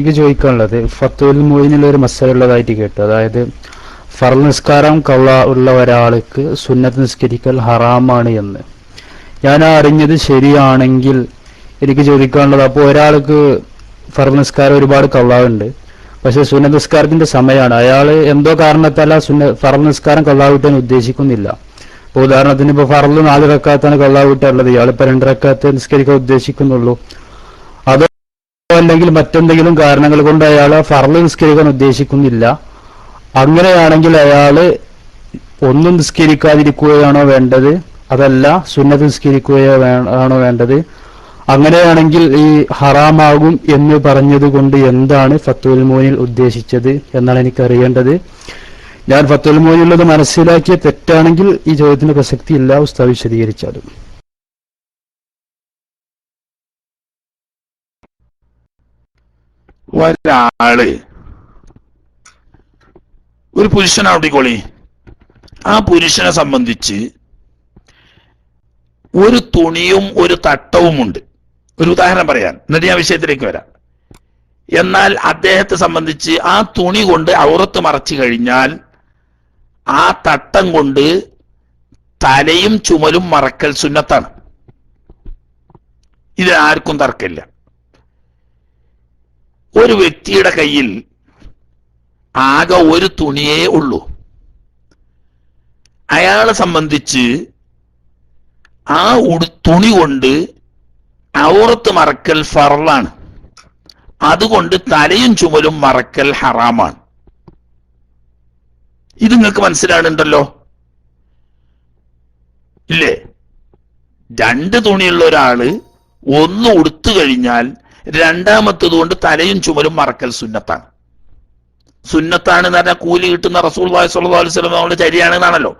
എനിക്ക് ചോദിക്കാനുള്ളത് ഫത്തുൽ മൊയ്നുള്ള ഒരു മസല ഉള്ളതായിട്ട് കേട്ടു. അതായത് ഫറൽ നിസ്കാരം കള്ള ഉള്ള ഒരാൾക്ക് സുന്നത്ത് നിസ്കരിക്കൽ ഹറാമാണ് എന്ന്. ഞാൻ അറിഞ്ഞത് ശരിയാണെങ്കിൽ എനിക്ക് ചോദിക്കാനുള്ളത് അപ്പോൾ ഒരാൾക്ക് ഫറൽ നിസ്കാരം ഒരുപാട് കള്ളാവുണ്ട്. പക്ഷെ സുന്നത്ത് നിസ്കാരത്തിന്റെ സമയമാണ്. അയാൾ എന്തോ കാരണത്താൽ ആ സുന്ന ഫറൽ നിസ്കാരം കള്ളാവിട്ടാൻ ഉദ്ദേശിക്കുന്നില്ല. ഇപ്പോൾ ഉദാഹരണത്തിന് ഇപ്പൊ ഫറൽ നാല് റക്കാത്താണ് കള്ളാവിട്ടുള്ളത് ഇയാൾ ഇപ്പൊ രണ്ട് റക്കാത്ത് നിസ്കരിക്കാൻ ഉദ്ദേശിക്കുന്നുള്ളൂ. അതോ അല്ലെങ്കിൽ മറ്റെന്തെങ്കിലും കാരണങ്ങൾ കൊണ്ട് അയാൾ ഫർൾ നിസ്കരിക്കാൻ ഉദ്ദേശിക്കുന്നില്ല. അങ്ങനെയാണെങ്കിൽ അയാൾ ഒന്നും നിസ്കരിക്കാതിരിക്കുകയാണോ വേണ്ടത്? അതല്ല സുന്നത്ത് നിസ്കരിക്കുകയോ ആണോ വേണ്ടത്? അങ്ങനെയാണെങ്കിൽ ഈ ഹറാമാകും എന്ന് പറഞ്ഞതുകൊണ്ട് എന്താണ് ഫത്തുൽ മോനിൽ ഉദ്ദേശിച്ചത് എന്നാണ് എനിക്ക് അറിയേണ്ടത്. ഞാൻ ഫത്തുൽ മോനിലുള്ളത് മനസ്സിലാക്കിയ തെറ്റാണെങ്കിൽ ഈ ചോദ്യത്തിന് പ്രസക്തി ഇല്ല ഉസ്താദ് വിശദീകരിച്ചാലും. ഒരാൾ ഒരു പുരുഷനാവട്ടിക്കോളി ആ പുരുഷനെ സംബന്ധിച്ച് ഒരു തുണിയും ഒരു തട്ടവുമുണ്ട്. ഒരു ഉദാഹരണം പറയാൻ. എന്നിട്ട് ഞാൻ വിഷയത്തിലേക്ക് വരാം. എന്നാൽ അദ്ദേഹത്തെ സംബന്ധിച്ച് ആ തുണി കൊണ്ട് ഔറത്ത് മറച്ചു കഴിഞ്ഞാൽ ആ തട്ടം കൊണ്ട് തലയും ചുമലും മറക്കൽ സുന്നത്താണ്. ഇത് ആർക്കും തർക്കമില്ല. ഒരു വ്യക്തിയുടെ കയ്യിൽ ആകെ ഒരു തുണിയേ ഉള്ളൂ. അയാളെ സംബന്ധിച്ച് ആ തുണി കൊണ്ട് ഔറത്ത് മറക്കൽ ഫറലാണ്. അതുകൊണ്ട് തലയും ചുമലും മറക്കൽ ഹറാമാണ്. ഇത് നിങ്ങൾക്ക് മനസ്സിലാകുന്നുണ്ടല്ലോ? ഇല്ലേ? രണ്ട് തുണിയുള്ള ഒരാൾ ഒന്ന് ഉടുത്തു കഴിഞ്ഞാൽ രണ്ടാമത്തത് കൊണ്ട് തലയും ചുമലും മറക്കൽ സുന്നത്താണ്. സുന്നത്താണ് എന്ന് പറഞ്ഞാൽ കൂലി കിട്ടുന്ന റസൂൽ വസ്ലം നമ്മുടെ ചരിയാണെന്നാണല്ലോ.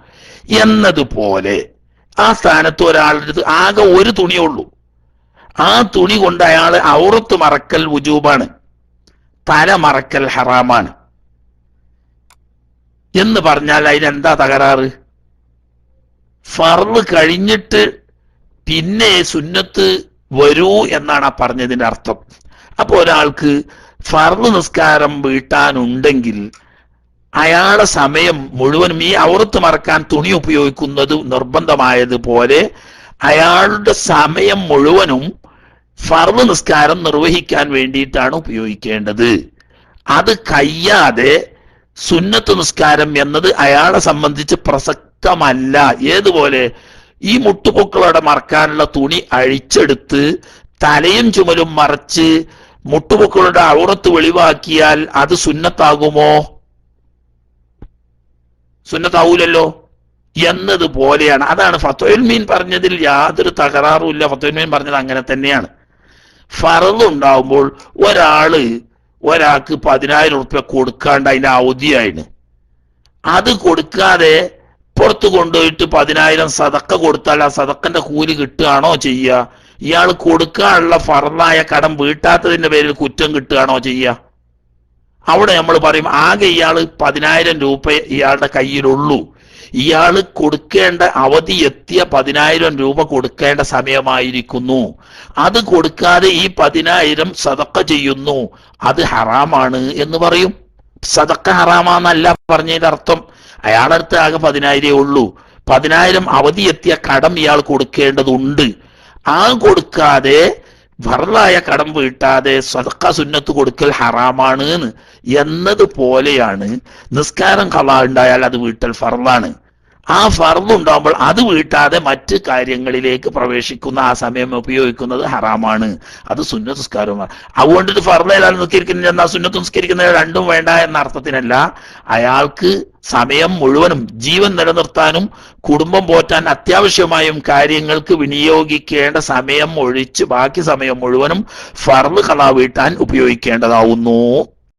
എന്നതുപോലെ ആ സ്ഥാനത്ത് ഒരാളുടെ ആകെ ഒരു തുണിയേ ഉള്ളൂ. ആ തുണി കൊണ്ട് അയാൾ ഔറത്ത് മറക്കൽ വുജൂബാണ്. തല മറക്കൽ ഹറാമാണ്. എന്ന് പറഞ്ഞാൽ അതിനെന്താ തകരാറ്? ഫർൾ കഴിഞ്ഞിട്ട് പിന്നെ സുന്നത്ത് വരൂ എന്നാണ് ആ പറഞ്ഞതിന്റെ അർത്ഥം. അപ്പോൾ ഒരാൾക്ക് ഫർദ് നിസ്കാരം വീട്ടാനുണ്ടെങ്കിൽ അയാളുടെ സമയം മുഴുവനും ഈ ഔറത്ത് മറക്കാൻ തുണി ഉപയോഗിക്കുന്നത് നിർബന്ധമായതുപോലെ അയാളുടെ സമയം മുഴുവനും ഫർദ് നിസ്കാരം നിർവഹിക്കാൻ വേണ്ടിയിട്ടാണ് ഉപയോഗിക്കേണ്ടത്. അത് കഴിയാതെ സുന്നത്ത് നിസ്കാരം എന്നത് അയാളെ സംബന്ധിച്ച് പ്രസക്തമല്ല. ഏതുപോലെ? ഈ മുട്ടുപൂക്കളോടെ മറക്കാനുള്ള തുണി അഴിച്ചെടുത്ത് തലയും ചുമലും മറച്ച് മുട്ടുപൂക്കളുടെ ഔറത്ത് വെളിവാക്കിയാൽ അത് സുന്നത്താകുമോ? സുന്നത്താവൂലല്ലോ. എന്നതുപോലെയാണ്. അതാണ് ഫത്തോൽ മീൻ പറഞ്ഞതിൽ യാതൊരു തകരാറുമില്ല ഫത്തോൽ മീൻ പറഞ്ഞത് അങ്ങനെ തന്നെയാണ്. ഫറൽ ഉണ്ടാവുമ്പോൾ ഒരാൾ ഒരാൾക്ക് പതിനായിരം ഉറുപ്യ കൊടുക്കാണ്ട് അതിന്റെ അവധിയായിന്. അത് കൊടുക്കാതെ പുറത്ത് കൊണ്ടുപോയിട്ട് പതിനായിരം സതക്ക കൊടുത്താൽ ആ സതക്കന്റെ കൂലി കിട്ടുകയാണോ ചെയ്യുക? ഇയാൾ കൊടുക്കാനുള്ള ഫറന്നായ കടം വീട്ടാത്തതിന്റെ പേരിൽ കുറ്റം കിട്ടുകയാണോ ചെയ്യുക? അവിടെ നമ്മൾ പറയും ആകെ ഇയാൾ പതിനായിരം രൂപ ഇയാളുടെ കയ്യിലുള്ളൂ. ഇയാൾ കൊടുക്കേണ്ട അവധി എത്തിയ പതിനായിരം രൂപ കൊടുക്കേണ്ട സമയമായിരിക്കുന്നു. അത് കൊടുക്കാതെ ഈ പതിനായിരം സതക്ക ചെയ്യുന്നു. അത് ഹറാമാണ് എന്ന് പറയും. സതക്ക ഹറാമാന്നല്ല പറഞ്ഞതിന്റെ അർത്ഥം. അയാളുടെ അടുത്ത് ആകെ പതിനായിരേ ഉള്ളൂ. പതിനായിരം അവധി എത്തിയ കടം ഇയാൾ കൊടുക്കേണ്ടതുണ്ട്. ആ കൊടുക്കാതെ വറലായ കടം വീട്ടാതെ സദക്ക സുന്നത്ത് കൊടുക്കൽ ഹറാമാണ് എന്ന്. എന്നതുപോലെയാണ് നിസ്കാരം കള ഉണ്ടായാൽ അത് വീട്ടൽ ഫറലാണ് ആ ഫർദുണ്ടാകുമ്പോൾ അത് വീട്ടാതെ മറ്റ് കാര്യങ്ങളിലേക്ക് പ്രവേശിക്കുന്ന ആ സമയം ഉപയോഗിക്കുന്നത് ഹറാമാണ്. അത് സുന്നത്ത് നിസ്കാരവുമാണ്. അതുകൊണ്ട് ഇത് ഫർദയിലാണ് നിസ്കരിക്കുന്നത് എന്നാൽ സുന്നത്ത് നിസ്കരിക്കുന്നത് രണ്ടും വേണ്ട എന്ന അർത്ഥത്തിനല്ല. അയാൾക്ക് സമയം മുഴുവനും ജീവൻ നിലനിർത്താനും കുടുംബം പോറ്റാൻ അത്യാവശ്യമായും കാര്യങ്ങൾക്ക് വിനിയോഗിക്കേണ്ട സമയം ഒഴിച്ച് ബാക്കി സമയം മുഴുവനും ഫർദ് കളാ വീട്ടാൻ ഉപയോഗിക്കേണ്ടതാവുന്നു.